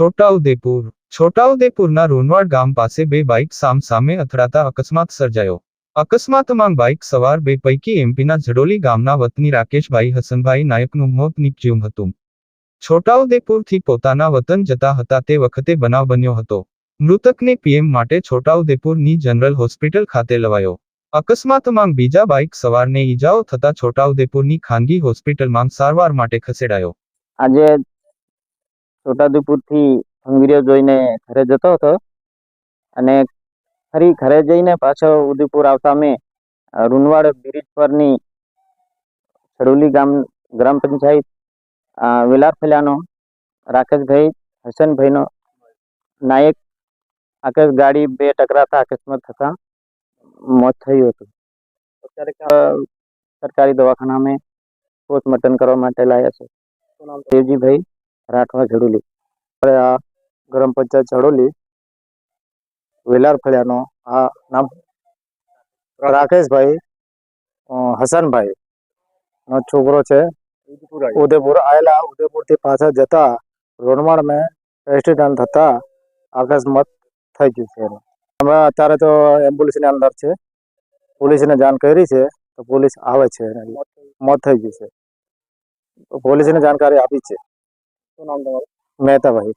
છોટાઉદેપુર. છોટાઉદેપુરના રોનવાડ ગામ પાસે બે બાઇક સામસામે અથડાતા અકસ્માત સર્જાયો. અકસ્માતમાં બાઇક સવાર બે પૈકી એમપીના જડોલી ગામના વતની રાકેશભાઈ હસનભાઈ નાયકનું મોત નીપજ્યું હતું. છોટાઉદેપુરથી પોતાના વતન જતા હતા તે વખતે બનાવ બન્યો હતો. મૃતકને પીએમ માટે છોટાઉદેપુરની જનરલ હોસ્પિટલ ખાતે લવાયો. અકસ્માતમાં બીજા બાઇક સવારને ઈજાઓ થતા છોટાઉદેપુરની ખાનગી હોસ્પિટલમાં સારવાર માટે ખસેડાયો. આજે છોટાઉદેપુરથી હંગરીઓ જોઈને ઘરે જતો હતો અને ફરી ઘરે જઈને પાછો ઉદયપુર આવતા મેં અ, રૂનવાડ બ્રિજ પરની છડુલી ગામ ગ્રામ પંચાયત વિલાર ફેલાનો રાકેશભાઈ હસનભાઈનો નાયક આકાશ ગાડી બે ટકરાતા અકસ્માત થતા મોત થયું હતું. અત્યારે સરકારી સરકારી દવાખાનામાં પોસ્ટમોર્ટમ કરવા માટે લાયા છે. દેવજીભાઈ રાઠવા ઝડુલી આપણે આ ગ્રામ પંચાયત ઝડોલી વેલાર ફળિયાનો આ નામ રાકેશભાઈ હસનભાઈ નો છોકરો છે. ઉદયપુર આવેલા ઉદયપુરથી પાછા જતા રોડમાળ મેં એક્સિડન્ટ થતા અકસ્માત થઈ ગયું છે. અમે અત્યારે તો એમ્બ્યુલન્સની અંદર છે. પોલીસને જાણ કરી છે તો પોલીસ આવે છે. મોત થઈ ગયું. છે. પોલીસને જાણકારી આપી છે. મહેતાભાઈ.